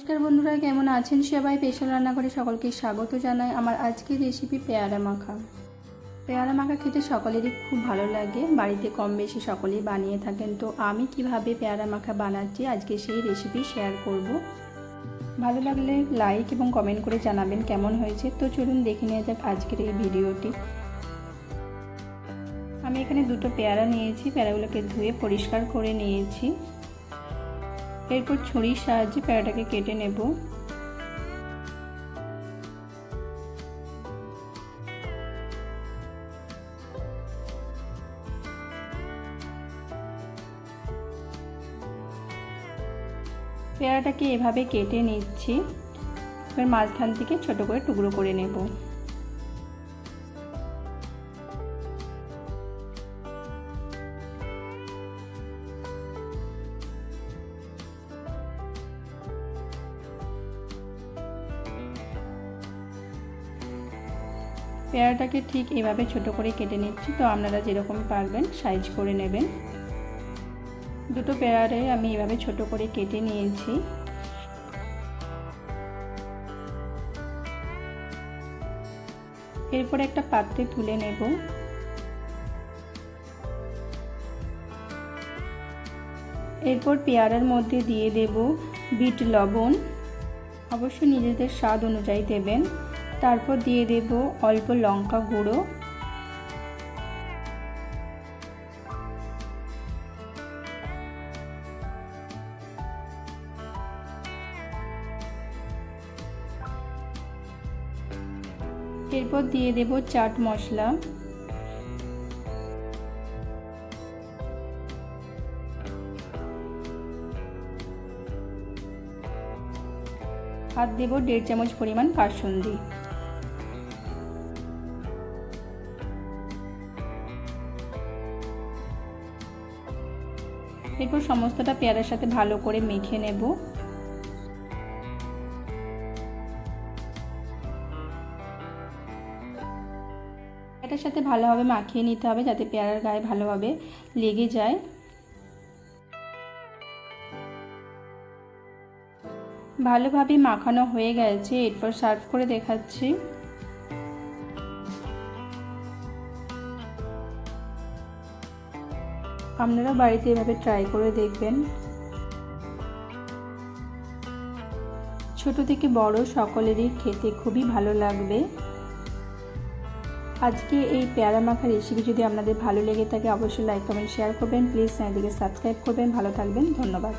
নমস্কার বন্ধুরা, কেমন আছেন সবাই? স্পেশাল রান্নাঘরে সকলকে স্বাগত জানাই আমার আজকের রেসিপি পেয়ারা মাখা। পেয়ারা মাখা খেতে সকলেরই খুব ভালো লাগে, বাড়িতে কম বেশি সকলেই বানিয়ে থাকেন। তো আমি কীভাবে পেয়ারা মাখা বানাচ্ছি আজকে সেই রেসিপি শেয়ার করব। ভালো লাগলে লাইক এবং কমেন্ট করে জানাবেন কেমন হয়েছে। তো চলুন দেখে নেওয়া যাক আজকের এই ভিডিওটি আমি এখানে দুটো পেয়ারা নিয়েছি, পেয়ারাগুলোকে ধুয়ে পরিষ্কার করে নিয়েছি। এরপর ছুরির সাহায্যে পেয়ারাটাকে কেটে নেব। পেয়ারাটাকে এভাবে কেটে নিচ্ছি। এবার মাঝখান থেকে ছোট করে টুকরো করে নেব। পেয়ারাটাকে ঠিক এভাবে ছোট করে কেটে নিচ্ছি, তো আপনারা যেরকম পারবেন সাইজ করে নেবেন। দুটো পেয়ারে আমি এভাবে ছোট করে কেটে নিয়েছি। এরপর একটা পাত্রে তুলে নেব। এরপর পেয়ারার মধ্যে দিয়ে দেব বিট লবণ। অবশ্য নিজেদের স্বাদ অনুযায়ী দেবেন। তারপর দিয়ে দেব অল্প লঙ্কা গুঁড়ো। এরপর দিয়ে দেব চাট মশলা। আর দেব দেড় চামচ পরিমাণ কাসুন্দি এরপর সমস্তটা পেয়ারার সাথে ভালো করে মেখে নেব। এটার সাথে ভালোভাবে মাখিয়ে নিতে হবে যাতে পেয়ারার গায়ে ভালোভাবে লেগে যায়। ভালোভাবে মাখানো হয়ে গেছে, এরপর সার্ভ করে দেখাচ্ছি। আপনারা বাড়িতে এভাবে ট্রাই করে দেখবেন। ছোট থেকে বড় সকলেরই খেতে খুবই ভালো লাগবে। আজকে এই প্যারা মাখা রেসিপি যদি আপনাদের ভালো লেগে থাকে, অবশ্যই লাইক কমেন্ট শেয়ার করবেন। প্লিজ চ্যানেলটিকে সাবস্ক্রাইব করবেন। ভালো থাকবেন। ধন্যবাদ।